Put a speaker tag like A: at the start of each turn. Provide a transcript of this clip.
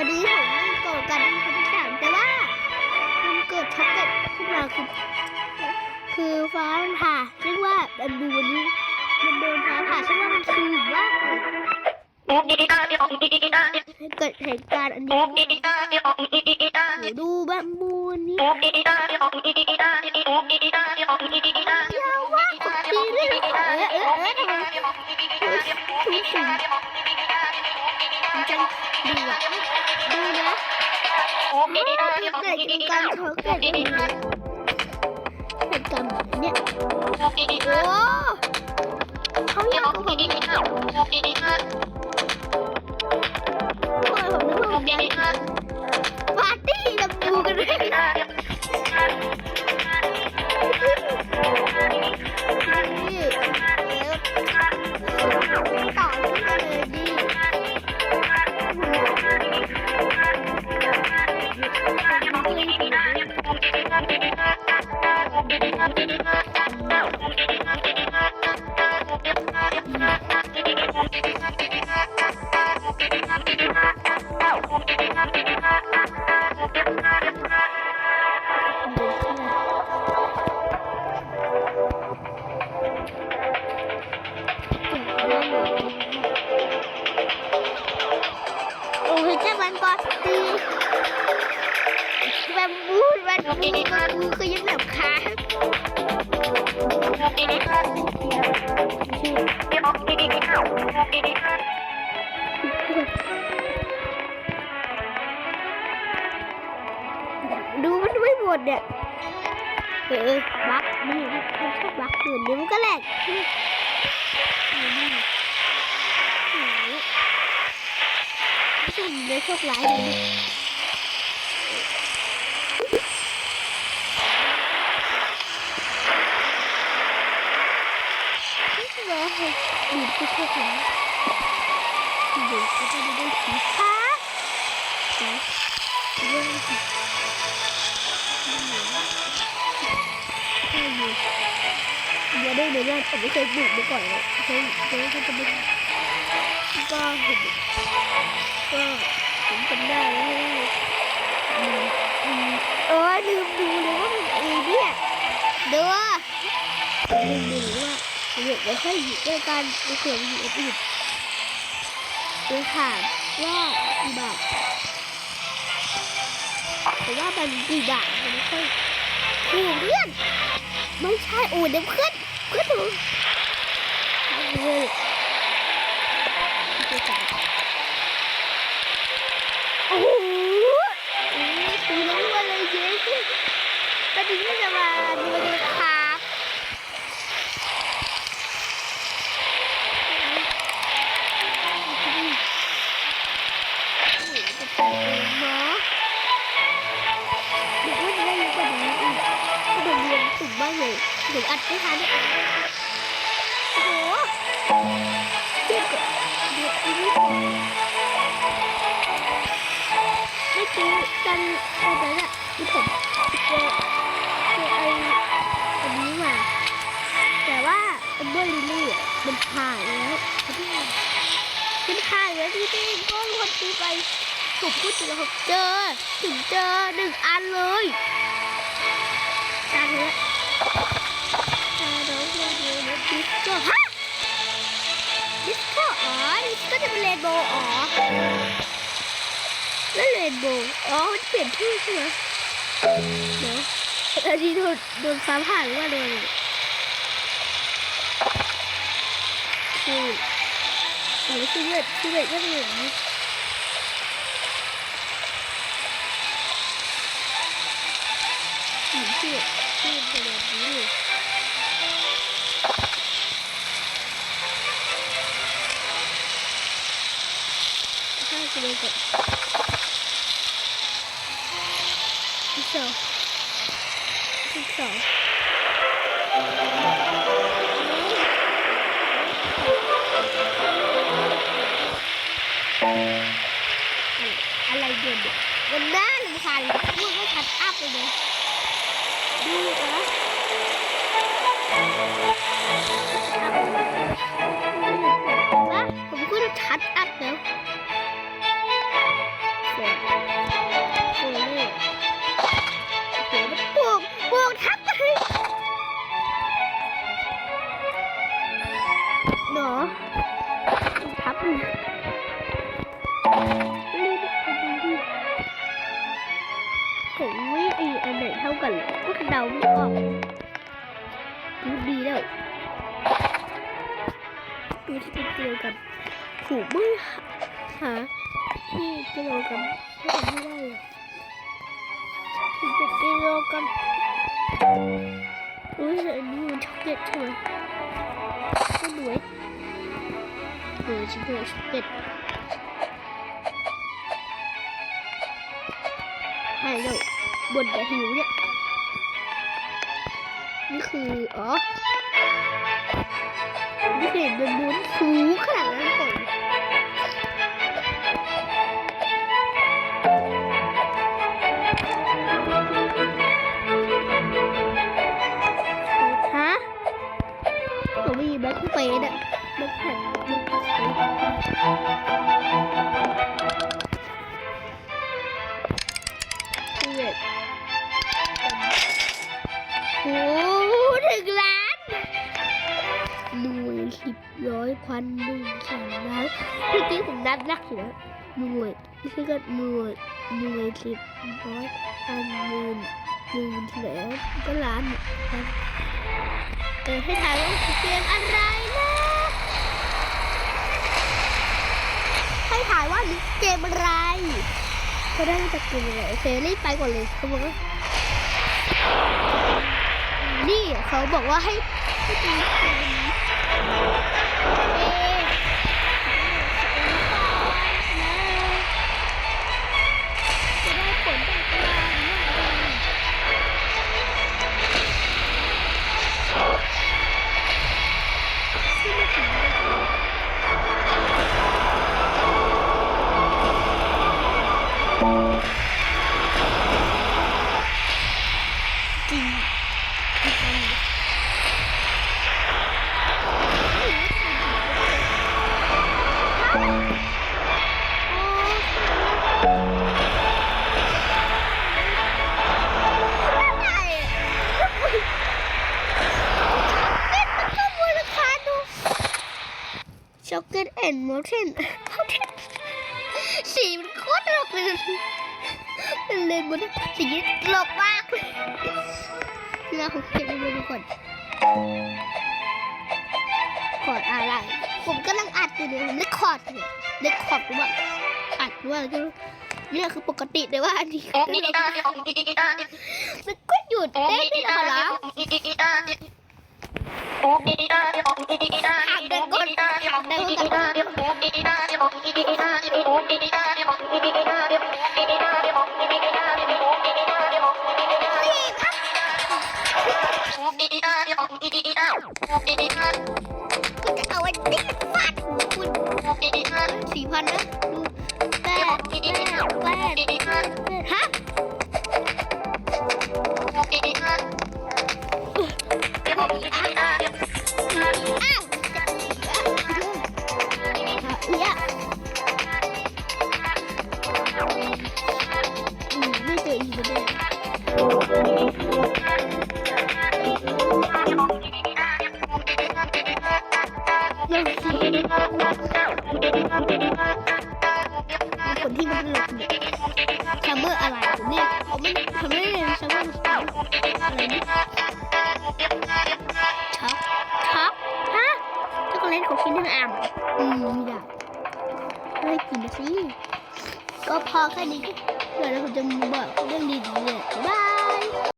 A: วันนี้ผมเล่นโกกันคนที่สามแต่ว่ามันเกิดช็อกเก็ตขึ้นมาคือคือฟ้ามันผ่าซึ่งว่ามันดูวันนี้มันโดนฟ้าผ่าซึ่งว่ามันคือว่าเกิดเหตุการณ์อันนี้ดูแบบบูนี่ เกิดการช็อกเกิดอย่างนี้เหตุการณ์แบบเนี้ยโอ้เขาอยากกับผมโอ้ยผมนึกว่าปาร์ตี้ โอ้ยเจ้ามันปาร์ตี้แบบบูดแบบบูดแบบบูดคือยังแบบค้างดูมันไม่หมดเนี่ยเออบักนี่มันชอบบักตื่นเดี๋ยวมันก็แหลกนี่นี่โอ้โหสุ่ม เลยโชคร้ายเลยนี่คือว่าให้ดูดก็โชคร้ายดูดก็จะได้สีฟ้านะเรื่องสีเดี๋ยวได้เดี๋ยวได้ผมไม่เคยดูดมาก่อนเลยเคยเคยเขาจะไม่ก็เห็น ก็ผมจำได้แล้วอืมอืมเออลืมดูเลยว่ามันอะไรเนี่ยดูลืมดูว่าเดี๋ยวไม่ค่อยอยู่ด้วยกันไม่เคยอยู่กับอื่นดี๋ยวถามว่ากี่บาทแต่ว่ามันกี่บาทมันไม่ค่อยถูกเพื่อนไม่ใช่โอ้เดี๋ยวเพื่อนเพื่อนถูก อัดไม่ทันโอ้โหเจ็บอะเดี๋ยวอีกไม่ซื้อกันอะไรนั่ยที่ผมเจอเจอไอ้อันนี้มาแต่ว่าอันเบอร์ลิลลี่อะมันผ่านแล้วมันผ่านแล้วที่ที่ก็คนซื้อไปผมพูดถึงผมเจอถึง ก้จะเป็นเรนโบว์อ๋อแล้วเรนโบว์อ๋อมันเปลี่ยนชื่อใช่ไหมเดี๋ยวอันนี้โดนโดนฟ้าผ่าหรือว่าโดนอะไรคือโอ้ยชื่อเวทชื่อเวทก็เป็นอย่างนี้สีเขียวที่เป็นแบบนี้ เลยห้ากิโลกรัมที่สองที่สอะไรเด่นเนี่ยมันน่ารำคาพูดไม่ชัดอัพเลยเนี่ยดูนะ ก่อนก็เดาไม่ออกดูดีแล้วดูที่เป็นเกี่ยวกับถูกมือหาที่กี่ยวกัมทำไม่ได้เลยที่เป็นเกี่ยวกับอุ้ยอันนี้มันช็อกโกแลตใช่ไหมไม่รวยรวยชิบเลยช็อกโกแลตให้เลย บนแต่หิวเนี่ย นี่คือ อ๋อนี่คือเห็นบนบนสูงขนาดนั้นก่อนฮะผมมีแบ็คเฟสอะแบ็คแพ็ค สิบร้อยพันหนึ่งแสนล้านเมื่อกี้ผมนับนักอยู่นะหน่วยไม่ใช่ก็หน่วยหน่วยสิบร้อยพันหมื่นหมื่นแสนก็ล้านเนี่ยล้านเออให้ทายว่าเกมอะไรนะให้ถ่ายว่ามีเกมอะไรก็ได้จากเกมอะไรโอเครีบไปก่อนเลยเขาบอกว่านี่เขาบอกว่าให้ให้ดู นมอลเทนสีมันโคตรตลกเลยมันเลยบนสีตลกมากเรื่องของเก็บไว้ดูก่อนคอร์ดอะไร ผมกำลังอัดอยู่เนี่ยผมได้คอร์ดอยู่ยได้คอร์ดว่าอัดว่าอะไรก็ไม่รู้เนี่ยคือปกติแต่ว่าอันนี้มันก็หยุดเต้นไม่ได้ขอร้อ สี่พันนะดูแปดแปดแปดฮะ คนที่มันหลบเนี่ยซัมเมอร์อะไรผมเนี่ยผมไม่ผมไม่เรียนซัมเมอร์อะไรนี่ช็อกช็อกฮะช็อกโกแลตของชิ้นทั้งอ่ำอืมไม่ได้ไม่ได้กินนะสิก็พอแค่นี้เดี๋ยวเราจะมาบอกเรื่องดีๆเลยบ๊ายบาย